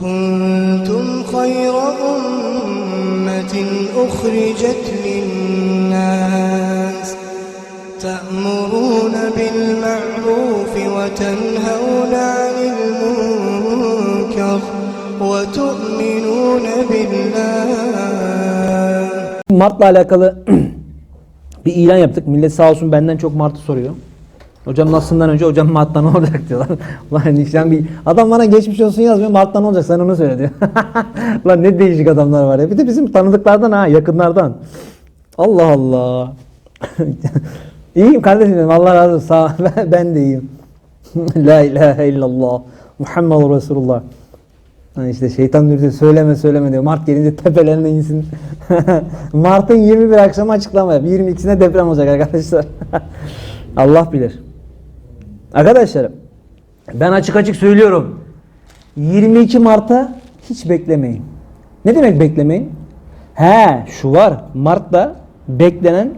كنتم خير أمة أخرجت للناس تأمرون بالمعروف وتنهون عن المنكر وتؤمنون بالله Mart'la alakalı bir ilan yaptık. Millet sağ olsun benden çok Mart'ı soruyor. Hocam nasılından önce hocam Mart'ta ne olacak diyorlar. Lan işte bir adam bana geçmiş olsun yazmıyor. Mart'ta ne olacak sen onu söyle diyor. Lan ne değişik adamlar var ya. Bir de bizim tanıdıklardan ha yakınlardan. Allah Allah. iyiyim kardeşim benim. Allah razı olsun. Sağ. Ben- de iyiyim. La ilahe illallah. Muhammed Resulullah. Ha işte şeytan diyor söyleme söyleme diyor. Mart gelince tepelerine insin. Mart'ın 21 akşamı açıklama yap. 22'sine deprem olacak arkadaşlar. Allah bilir. Arkadaşlar ben açık açık söylüyorum. 22 Mart'a hiç beklemeyin. Ne demek beklemeyin? He şu var. Mart'ta beklenen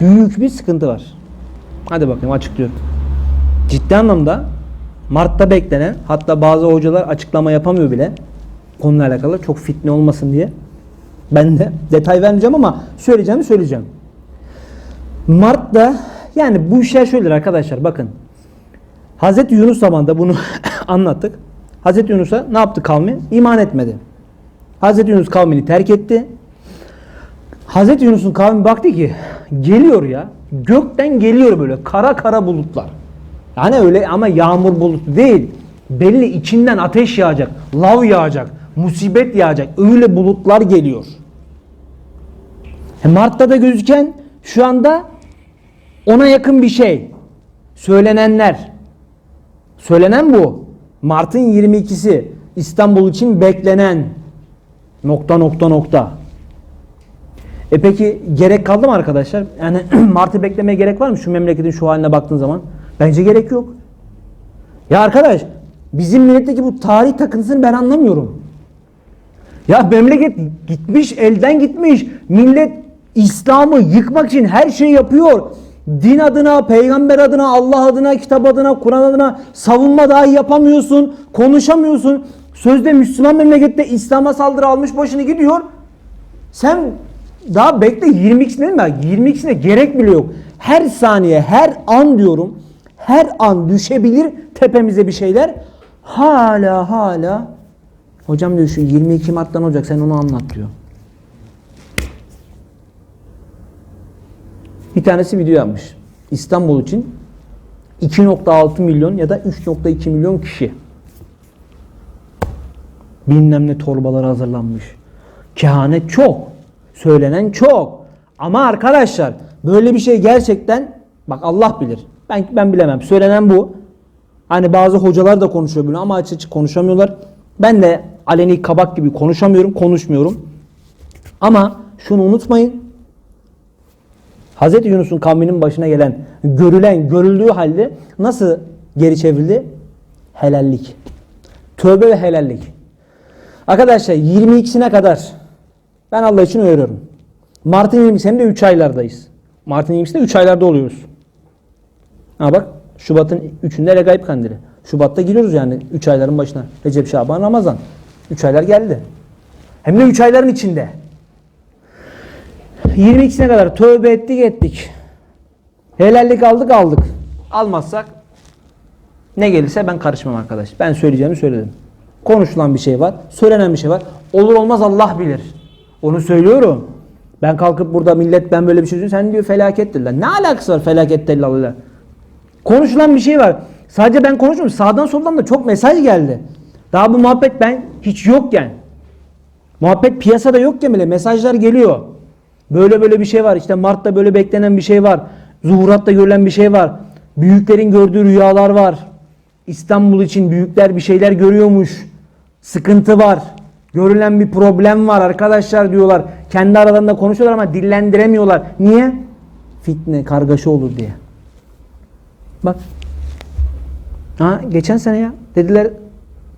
büyük bir sıkıntı var. Hadi bakayım açıklıyorum. Ciddi anlamda Mart'ta beklenen hatta bazı hocalar açıklama yapamıyor bile konuyla alakalı çok fitne olmasın diye. Ben de detay vermeyeceğim ama söyleyeceğimi söyleyeceğim. Mart'ta yani bu işler şöyledir arkadaşlar bakın. Hazreti Yunus zamanında bunu anlattık. Hazreti Yunus'a ne yaptı kavmi? İman etmedi. Hazreti Yunus kavmini terk etti. Hazreti Yunus'un kavmi baktı ki geliyor ya gökten geliyor böyle kara kara bulutlar. Yani öyle ama yağmur bulutu değil. Belli içinden ateş yağacak, lav yağacak, musibet yağacak. Öyle bulutlar geliyor. E Mart'ta da gözüken şu anda ona yakın bir şey. Söylenenler. Söylenen bu. Mart'ın 22'si İstanbul için beklenen nokta nokta nokta. E peki gerek kaldı mı arkadaşlar? Yani Mart'ı beklemeye gerek var mı şu memleketin şu haline baktığın zaman? Bence gerek yok. Ya arkadaş bizim milletteki bu tarih takıntısını ben anlamıyorum. Ya memleket gitmiş, elden gitmiş. Millet İslam'ı yıkmak için her şeyi yapıyor. Din adına, peygamber adına, Allah adına, kitap adına, Kur'an adına savunma dahi yapamıyorsun. Konuşamıyorsun. Sözde Müslüman memlekette İslam'a saldırı almış başını gidiyor. Sen daha bekle 22'sine mi? 22'sine gerek bile yok. Her saniye, her an diyorum. Her an düşebilir tepemize bir şeyler. Hala hala hocam diyor şu 22 Mart'tan olacak sen onu anlat diyor. Bir tanesi video yapmış. İstanbul için 2.6 milyon ya da 3.2 milyon kişi. Bilmem ne torbalar hazırlanmış. Kehanet çok. Söylenen çok. Ama arkadaşlar böyle bir şey gerçekten bak Allah bilir. Ben ben bilemem. Söylenen bu. Hani bazı hocalar da konuşuyor bunu ama açık açık konuşamıyorlar. Ben de aleni kabak gibi konuşamıyorum, konuşmuyorum. Ama şunu unutmayın. Hz. Yunus'un kavminin başına gelen, görülen, görüldüğü halde nasıl geri çevrildi? Helallik. Tövbe ve helallik. Arkadaşlar 22'sine kadar ben Allah için uyarıyorum. Mart'ın 20'si hem de 3 aylardayız. Mart'ın 20'sinde 3 aylarda oluyoruz. Ha bak Şubat'ın 3'ünde Regaib Kandili. Şubat'ta giriyoruz yani 3 ayların başına. Recep, Şaban, Ramazan. 3 aylar geldi. Hem de 3 ayların içinde. 22'sine kadar tövbe ettik ettik. Helallik aldık aldık. Almazsak ne gelirse ben karışmam arkadaş. Ben söyleyeceğimi söyledim. Konuşulan bir şey var. Söylenen bir şey var. Olur olmaz Allah bilir. Onu söylüyorum. Ben kalkıp burada millet ben böyle bir şey diyorum. Sen diyor felakettir lan. Ne alakası var felakettir Allah? Konuşulan bir şey var. Sadece ben konuşmuyorum. Sağdan soldan da çok mesaj geldi. Daha bu muhabbet ben hiç yokken. Muhabbet piyasada yokken bile mesajlar geliyor. Böyle böyle bir şey var. İşte Mart'ta böyle beklenen bir şey var. Zuhuratta görülen bir şey var. Büyüklerin gördüğü rüyalar var. İstanbul için büyükler bir şeyler görüyormuş. Sıkıntı var. Görülen bir problem var arkadaşlar diyorlar. Kendi aralarında konuşuyorlar ama dillendiremiyorlar. Niye? Fitne, kargaşa olur diye. Bak. Ha geçen sene ya dediler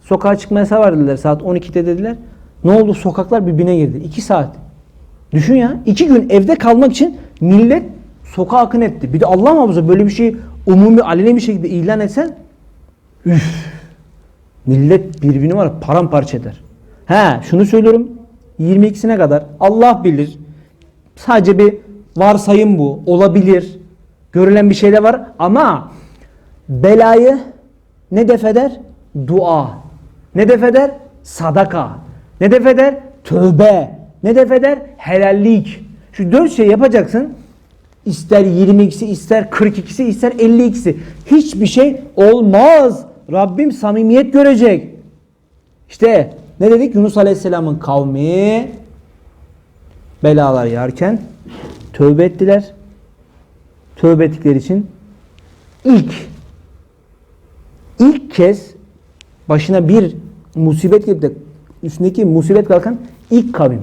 sokağa çıkma yasağı var dediler saat 12'de dediler. Ne oldu sokaklar birbirine girdi. 2 saat. Düşün ya 2 gün evde kalmak için millet sokağa akın etti. Bir de Allah muhafaza böyle bir şey umumi aleni bir şekilde ilan etsen üf. Millet birbirini var paramparça eder. He şunu söylüyorum. 22'sine kadar Allah bilir. Sadece bir varsayım bu. Olabilir. Görülen bir şey de var ama belayı ne defeder? Dua. Ne defeder? Sadaka. Ne defeder? Tövbe. Ne defeder? Helallik. Şu dört şey yapacaksın. İster 22'si, ister 42'si, ister 52'si. Hiçbir şey olmaz. Rabbim samimiyet görecek. İşte ne dedik? Yunus Aleyhisselam'ın kavmi belalar yarken tövbe ettiler. Tövbe ettikleri için ilk ilk kez başına bir musibet gelip de üstündeki musibet kalkan ilk kavim.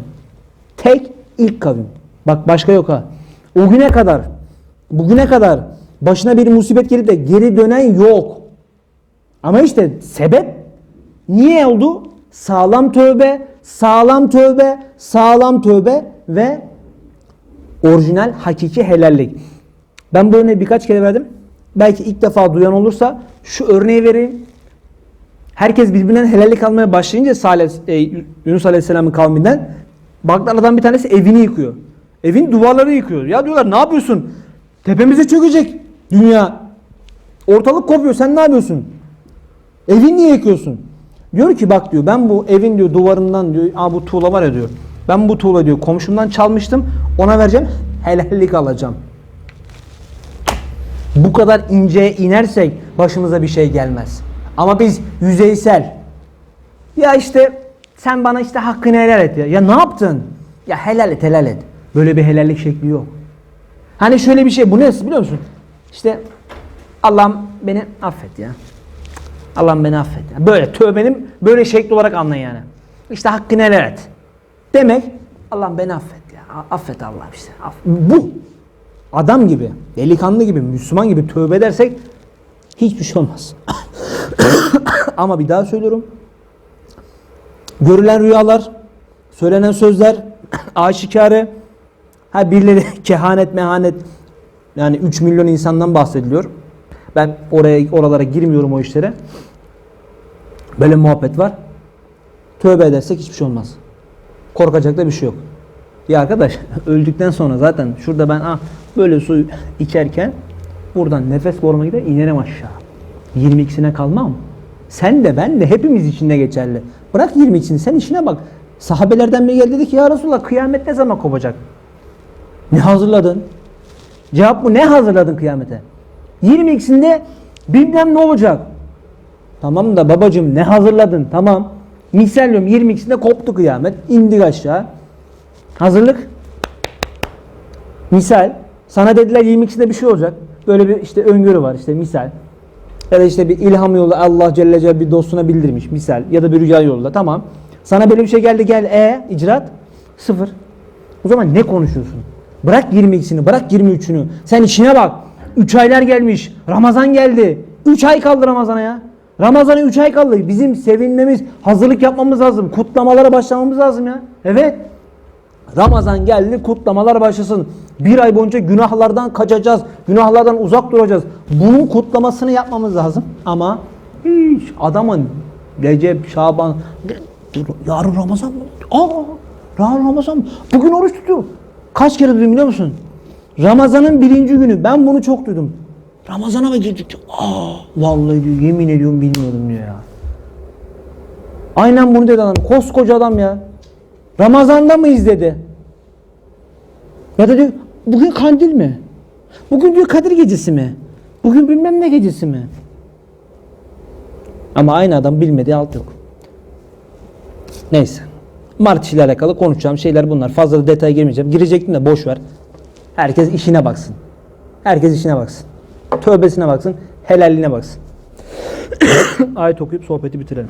Tek ilk kavim. Bak başka yok ha. O güne kadar bugüne kadar başına bir musibet gelip de geri dönen yok. Ama işte sebep niye oldu? Sağlam tövbe, sağlam tövbe, sağlam tövbe ve orijinal hakiki helallik. Ben bu örneği birkaç kere verdim. Belki ilk defa duyan olursa şu örneği vereyim. Herkes birbirinden helallik almaya başlayınca Salih, e, Yunus Aleyhisselam'ın kavminden baklardan bir tanesi evini yıkıyor. Evin duvarları yıkıyor. Ya diyorlar ne yapıyorsun? Tepemize çökecek dünya. Ortalık kopuyor. Sen ne yapıyorsun? Evin niye yıkıyorsun? Diyor ki bak diyor ben bu evin diyor duvarından diyor Aa, bu tuğla var ya diyor. Ben bu tuğla diyor komşumdan çalmıştım. Ona vereceğim. Helallik alacağım. Bu kadar inceye inersek başımıza bir şey gelmez. Ama biz yüzeysel. Ya işte sen bana işte hakkını helal et ya. Ya ne yaptın? Ya helal et helal et. Böyle bir helallik şekli yok. Hani şöyle bir şey bu ne biliyor musun? İşte Allah'ım beni affet ya. Allah'ım beni affet. Ya. Böyle tövbenin böyle şekli olarak anlayın yani. İşte hakkını helal et. Demek Allah'ım beni affet ya. Affet Allah'ım işte. Aff- Bu. Adam gibi, delikanlı gibi, Müslüman gibi tövbe edersek hiçbir şey olmaz. Ama bir daha söylüyorum. Görülen rüyalar, söylenen sözler, aşikarı, ha birileri kehanet mehanet yani 3 milyon insandan bahsediliyor. Ben oraya oralara girmiyorum o işlere. Böyle muhabbet var. Tövbe edersek hiçbir şey olmaz. Korkacak da bir şey yok. Ya arkadaş öldükten sonra zaten şurada ben ah böyle su içerken buradan nefes boruma gider inerim aşağı. 22'sine kalmam. Sen de ben de hepimiz içinde geçerli. Bırak 22'sini sen işine bak. Sahabelerden biri geldi dedi ki ya Resulallah kıyamet ne zaman kopacak? Ne hazırladın? Cevap bu ne hazırladın kıyamete? 22'sinde bilmem ne olacak. Tamam da babacığım ne hazırladın? Tamam. Misal diyorum 22'sinde koptu kıyamet. indik aşağı. Hazırlık. Misal. Sana dediler 22'sinde bir şey olacak. Böyle bir işte öngörü var işte misal. Ya da işte bir ilham yolu Allah Celle Celle bir dostuna bildirmiş misal. Ya da bir rüya yoluyla tamam. Sana böyle bir şey geldi gel e icraat sıfır. O zaman ne konuşuyorsun? Bırak 22'sini bırak 23'ünü. Sen işine bak. 3 aylar gelmiş. Ramazan geldi. 3 ay kaldı Ramazan'a ya. Ramazan'a 3 ay kaldı. Bizim sevinmemiz, hazırlık yapmamız lazım. Kutlamalara başlamamız lazım ya. Evet. Ramazan geldi kutlamalar başlasın. Bir ay boyunca günahlardan kaçacağız. Günahlardan uzak duracağız. Bunun kutlamasını yapmamız lazım. Ama hiç adamın Recep, Şaban yarın Ramazan mı? Aa, yarın Ramazan mı? Bugün oruç tutuyor. Kaç kere duydum biliyor musun? Ramazanın birinci günü. Ben bunu çok duydum. Ramazana mı girdik? Aa, vallahi diyor, yemin ediyorum bilmiyordum diyor ya. Aynen bunu dedi adam. Koskoca adam ya. Ramazan'da mı izledi? Ya da diyor bugün kandil mi? Bugün diyor Kadir gecesi mi? Bugün bilmem ne gecesi mi? Ama aynı adam bilmediği alt yok. Neyse. Mart ile alakalı konuşacağım şeyler bunlar. Fazla da detaya girmeyeceğim. Girecektim de boş ver. Herkes işine baksın. Herkes işine baksın. Tövbesine baksın. Helalliğine baksın. Ayet okuyup sohbeti bitirelim.